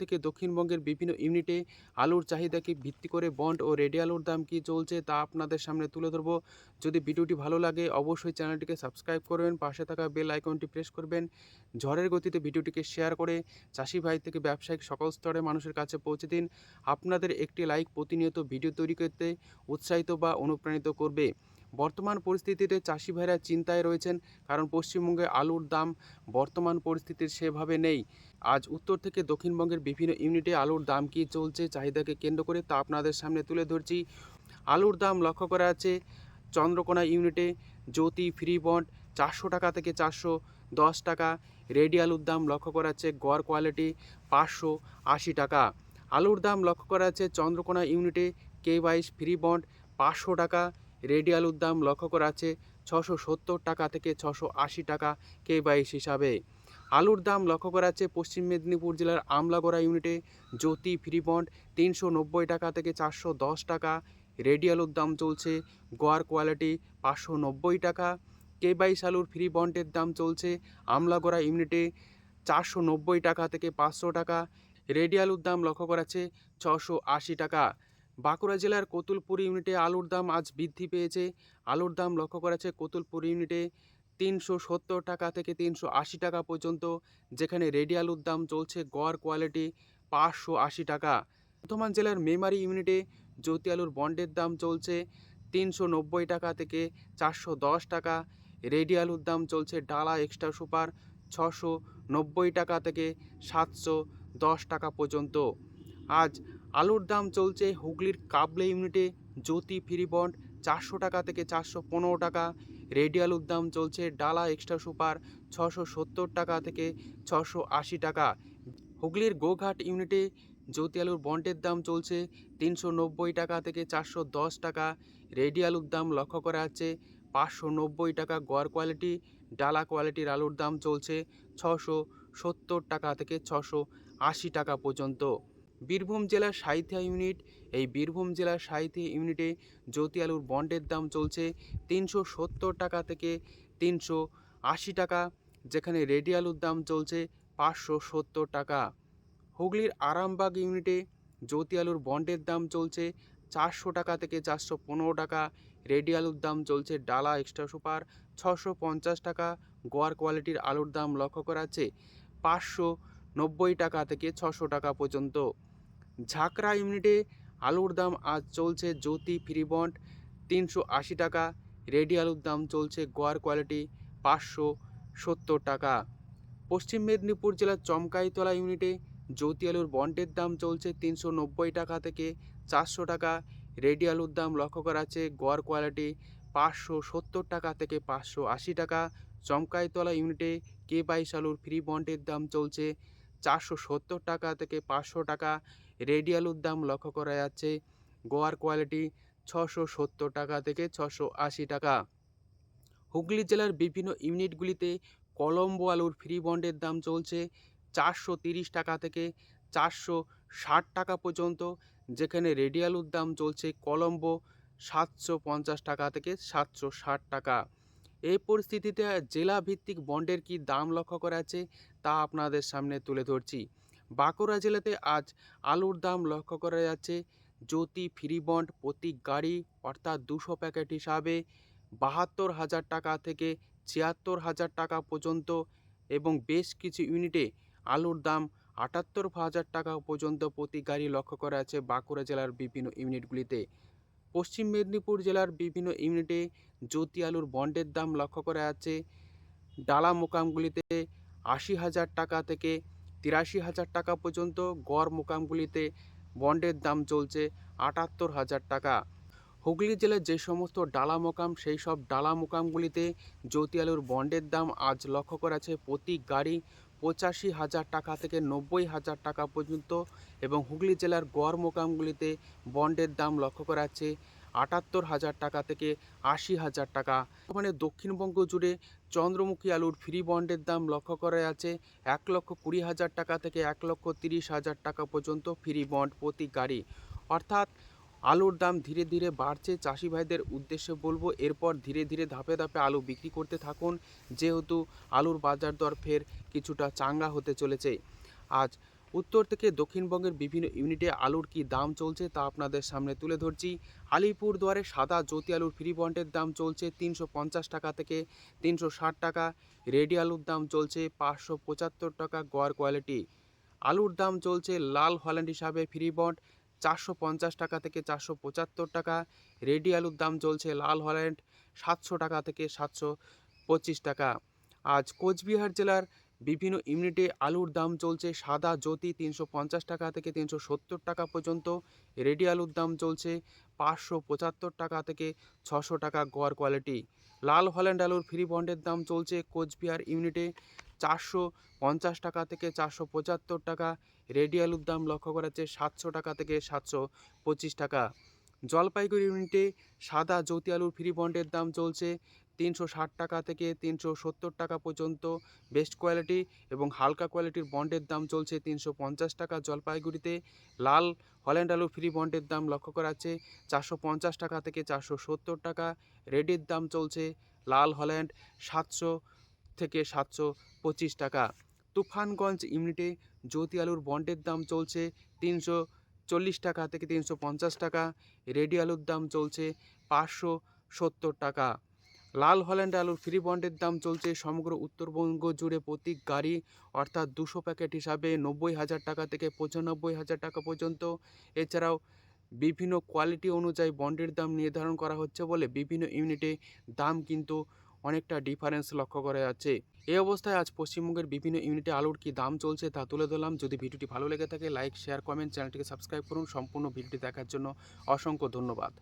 থেকে দক্ষিণবঙ্গের বিভিন্ন ইউনিটে আলুর চাহিদাকে ভিত্তি করে বন্ড ও রেডি আলুর দাম কী চলছে তা আপনাদের সামনে তুলে ধরবো। যদি ভিডিওটি ভালো লাগে, অবশ্যই চ্যানেলটিকে সাবস্ক্রাইব করবেন, পাশে থাকা বেল আইকনটি প্রেস করবেন। ঝড়ের গতিতে ভিডিওটিকে শেয়ার করে চাষি ভাই থেকে ব্যবসায়িক সকল স্তরে মানুষের কাছে পৌঁছে দিন। আপনাদের একটি লাইক প্রতিনিয়ত ভিডিও তৈরি করতে উৎসাহিত বা অনুপ্রাণিত করবে। বর্তমান পরিস্থিতিতে চাষি ভাইরা চিন্তায় রয়েছেন, কারণ পশ্চিমবঙ্গে আলুর দাম বর্তমান পরিস্থিতির সেভাবে নেই। আজ উত্তর থেকে দক্ষিণবঙ্গের বিভিন্ন ইউনিটে আলুর দাম কী চলছে চাহিদাকে কেন্দ্র করে তা আপনাদের সামনে তুলে ধরছি। আলুর দাম লক্ষ্য করা আছে চন্দ্রকোনা ইউনিটে, জ্যোতি ফ্রি বন্ড চারশো টাকা থেকে চারশো দশ টাকা, রেডি আলুর দাম লক্ষ্য করা আছে গড় কোয়ালিটি পাঁচশো আশি টাকা। আলুর দাম লক্ষ্য করা আছে চন্দ্রকোনা ইউনিটে, কে বাইশ ফ্রি বন্ড পাঁচশো টাকা রেডি আলুর দাম লক্ষ্য করা আছে ছশো সত্তর টাকা থেকে ছশো আশি টাকা কে বাইশ হিসাবে। আলুর দাম লক্ষ্য করা আছে পশ্চিম মেদিনীপুর জেলার আমলাগড়া ইউনিটে। জ্যোতি ফ্রি বন্ড তিনশো নব্বই টাকা থেকে চারশো দশ টাকা। রেডি আলুর দাম চলছে গোয়ার কোয়ালিটি পাঁচশো নব্বই টাকা। কে বাইশ আলুর ফ্রি বন্ডের দাম চলছে আমলাগড়া ইউনিটে চারশো নব্বই টাকা থেকে পাঁচশো টাকা। রেডি আলুর দাম লক্ষ্য করা আছে ছশো আশি টাকা। বাঁকুড়া জেলার কতুলপুর ইউনিটে আলুর দাম আজ বৃদ্ধি পেয়েছে। আলুর দাম লক্ষ্য করা কতুলপুর ইউনিটে তিনশো সত্তর টাকা থেকে তিনশো আশি টাকা পর্যন্ত, যেখানে রেডি আলুর দাম চলছে গড় কোয়ালিটি পাঁচশো আশি টাকা। বর্ধমান জেলার মেমারি ইউনিটে জ্যোতি আলুর বন্ডের দাম চলছে তিনশো নব্বই টাকা থেকে চারশো দশ টাকা। রেডি আলুর দাম চলছে ডালা এক্সট্রা সুপার ছশো নব্বই টাকা থেকে সাতশো দশ টাকা পর্যন্ত। আজ আলুর দাম চলছে হুগলির কাবলে ইউনিটে। জ্যোতি ফ্রি বন্ড চারশো টাকা থেকে চারশো পনেরো টাকা। রেডি আলুর দাম চলছে ডালা এক্সট্রা সুপার ছশো সত্তর টাকা থেকে ছশো আশি টাকা। হুগলির গোঘাট ইউনিটে জ্যোতি আলুর বন্ডের দাম চলছে তিনশো নব্বই টাকা থেকে চারশো দশ টাকা। রেডি আলুর দাম লক্ষ্য করা যাচ্ছে পাঁচশো নব্বই টাকা গড় কোয়ালিটি, ডালা কোয়ালিটির আলুর দাম চলছে ছশো সত্তর টাকা থেকে ছশো আশি টাকা পর্যন্ত। বীরভূম জেলার সাহিত্যা ইউনিট। এই বীরভূম জেলার সাহিত্যা ইউনিটে জ্যোতি আলুর বন্ডের দাম চলছে তিনশো সত্তর টাকা থেকে তিনশো আশি টাকা, যেখানে রেডি আলুর দাম চলছে পাঁচশো সত্তর টাকা। হুগলির আরামবাগ ইউনিটে জ্যোতি আলুর বন্ডের দাম চলছে চারশো টাকা থেকে চারশো পনেরো টাকা রেডি আলুর দাম চলছে ডালা এক্সট্রা সুপার ছশো পঞ্চাশ টাকা, গোয়ার কোয়ালিটির আলুর দাম লক্ষ্য করা আছে পাঁচশো নব্বই টাকা থেকে ছশো টাকা পর্যন্ত। ঝাঁকড়া ইউনিটে আলুর দাম আজ চলছে জ্যোতি ফ্রি বন্ড, তিনশো আশি টাকা। রেডি আলুর দাম চলছে গোয়ার কোয়ালিটি পাঁচশো সত্তর টাকা। পশ্চিম মেদিনীপুর জেলার চমকাইতলা ইউনিটে জ্যোতি আলুর বন্ডের দাম চলছে তিনশো নব্বই টাকা থেকে চারশো টাকা। রেডি আলুর দাম লক্ষ্য করা আছে গড় কোয়ালিটি পাঁচশো সত্তর টাকা থেকে পাঁচশো আশি টাকা। চমকাইতলা ইউনিটে কে বাইশ আলুর ফ্রি বন্ডের দাম চলছে চারশো সত্তর টাকা থেকে পাঁচশো টাকা। রেডি আলুর দাম লক্ষ্য করা যাচ্ছে। গোয়ার কোয়ালিটি ছশো সত্তর টাকা থেকে ছশো আশি টাকা। হুগলি জেলার বিভিন্ন ইউনিটগুলিতে কলম্বো আলুর ফ্রি বন্ডের দাম চলছে চারশো তিরিশ টাকা থেকে চারশো ষাট টাকা পর্যন্ত, যেখানে রেডি আলুর দাম চলছে কলম্বো সাতশো পঞ্চাশ টাকা থেকে সাতশো ষাট টাকা। এই পরিস্থিতিতে জেলা ভিত্তিক বন্ডের কি দাম লক্ষ্য করা আছে তা আপনাদের সামনে তুলে ধরছি। বাঁকুড়া জেলাতে আজ আলুর দাম লক্ষ্য করা যাচ্ছে। জ্যোতি ফ্রি বন্ড প্রতি গাড়ি, অর্থাৎ দুশো প্যাকেট হিসাবে বাহাত্তর হাজার টাকা থেকে ছিয়াত্তর হাজার টাকা পর্যন্ত এবং বেশ কিছু ইউনিটে আলুর দাম আটাত্তর হাজার টাকা পর্যন্ত প্রতি গাড়ি লক্ষ্য করা আছে বাঁকুড়া জেলার বিভিন্ন ইউনিটগুলিতে। পশ্চিম মেদিনীপুর জেলার বিভিন্ন ইউনিটে জ্যোতি আলুর বন্ডের দাম লক্ষ্য করা যাচ্ছে। ডালা মোকামগুলিতে আশি হাজার টাকা থেকে তিরাশি হাজার টাকা পর্যন্ত গড় মোকামগুলিতে বন্ডের দাম চলছে আটাত্তর হাজার টাকা। হুগলি জেলার যে সমস্ত ডালা মোকাম, সেই সব ডালা মোকামগুলিতে জ্যোতি আলুর বন্ডের দাম আজ লক্ষ্য করা আছে প্রতি গাড়ি পঁচাশি হাজার টাকা থেকে নব্বই হাজার টাকা পর্যন্ত এবং হুগলি জেলার গড় মোকামগুলিতে বন্ডের দাম লক্ষ্য করা আছে আটাত্তর হাজার টাকা থেকে আশি হাজার টাকা। মানে দক্ষিণবঙ্গ জুড়ে চন্দ্রমুখী আলুর ফ্রি বন্ডের দাম লক্ষ্য করা আছে এক লক্ষ কুড়ি হাজার টাকা থেকে এক লক্ষ তিরিশ হাজার টাকা পর্যন্ত ফ্রি বন্ড প্রতি গাড়ি। অর্থাৎ আলুর দাম ধীরে ধীরে বাড়ছে, চাষি ভাইদের উদ্দেশ্যে বলব, এরপর ধীরে ধীরে ধাপে ধাপে আলু বিক্রি করতে থাকুন। যেহেতু আলুর বাজার দর ফের কিছুটা চাঙ্গা হতে চলেছে। আজ উত্তর থেকে দক্ষিণবঙ্গের বিভিন্ন ইউনিটে আলুর কি দাম চলছে তা আপনাদের সামনে তুলে ধরছি। আলিপুরদুয়ারে সাদা জ্যোতি আলুর ফ্রি বন্ডের দাম চলছে তিনশো পঞ্চাশ টাকা থেকে তিনশো ষাট টাকা। রেডি আলুর দাম চলছে পাঁচশো পঁচাত্তর টাকা গড় কোয়ালিটি আলুর দাম চলছে লাল হল্যান্ড হিসাবে ফ্রি বন্ড চারশো পঞ্চাশ টাকা থেকে চারশো পঁচাত্তর টাকা। রেডি আলুর দাম চলছে লাল হল্যান্ড সাতশো টাকা থেকে সাতশো পঁচিশ টাকা। আজ কোচবিহার জেলার বিভিন্ন ইউনিটে আলুর দাম চলছে সাদা জ্যোতি তিনশো পঞ্চাশ টাকা থেকে তিনশো সত্তর টাকা পর্যন্ত। রেডি আলুর দাম চলছে পাঁচশো পঁচাত্তর টাকা থেকে ছশো টাকা গড় কোয়ালিটি। লাল হল্যান্ড আলুর ফ্রি বন্ডের দাম চলছে কোচবিহার ইউনিটে চারশো পঞ্চাশ টাকা থেকে চারশো পঁচাত্তর টাকা। রেডি আলুর দাম লক্ষ্য করা যাচ্ছে সাতশো টাকা থেকে সাতশো পঁচিশ টাকা। জলপাইগুড়ি ইউনিটে সাদা জ্যোতি আলুর ফ্রি বন্ডের দাম চলছে তিনশো ষাট টাকা থেকে তিনশো সত্তর টাকা পর্যন্ত বেস্ট কোয়ালিটি এবং হালকা কোয়ালিটির বন্ডের দাম চলছে তিনশো পঞ্চাশ টাকা জলপাইগুড়িতে। লাল হল্যান্ড আলু ফ্রি বন্ডের দাম লক্ষ্য করা যাচ্ছে চারশো পঞ্চাশ টাকা থেকে চারশো সত্তর টাকা। রেডির দাম চলছে লাল হল্যান্ড সাতশো থেকে সাতশো পঁচিশ টাকা। তুফানগঞ্জ ইউনিটে জ্যোতি আলুর বন্ডের দাম চলছে তিনশো চল্লিশ টাকা থেকে তিনশো পঞ্চাশ টাকা। রেডি আলুর দাম চলছে পাঁচশো সত্তর টাকা। লাল হল্যান্ড আলুর ফ্রি বন্ডের দাম চলছে সমগ্র উত্তরবঙ্গ জুড়ে প্রতি গাড়ি, অর্থাৎ দুশো প্যাকেট হিসাবে নব্বই হাজার টাকা থেকে পঁচানব্বই হাজার টাকা পর্যন্ত। এছাড়াও বিভিন্ন কোয়ালিটি অনুযায়ী বন্ডের দাম নির্ধারণ করা হচ্ছে বলে বিভিন্ন ইউনিটে দাম কিন্তু অনেকটা ডিফারেন্স লক্ষ্য করা যাচ্ছে। এই অবস্থায় আজ পশ্চিমবঙ্গের বিভিন্ন ইউনিটে আলুর কি দাম চলছে তা তুলে ধরলাম। যদি ভিডিওটি ভালো লেগে থাকে লাইক শেয়ার কমেন্ট চ্যানেলটিকে সাবস্ক্রাইব করুন। সম্পূর্ণ ভিডিওটি দেখার জন্য অসংখ্য ধন্যবাদ।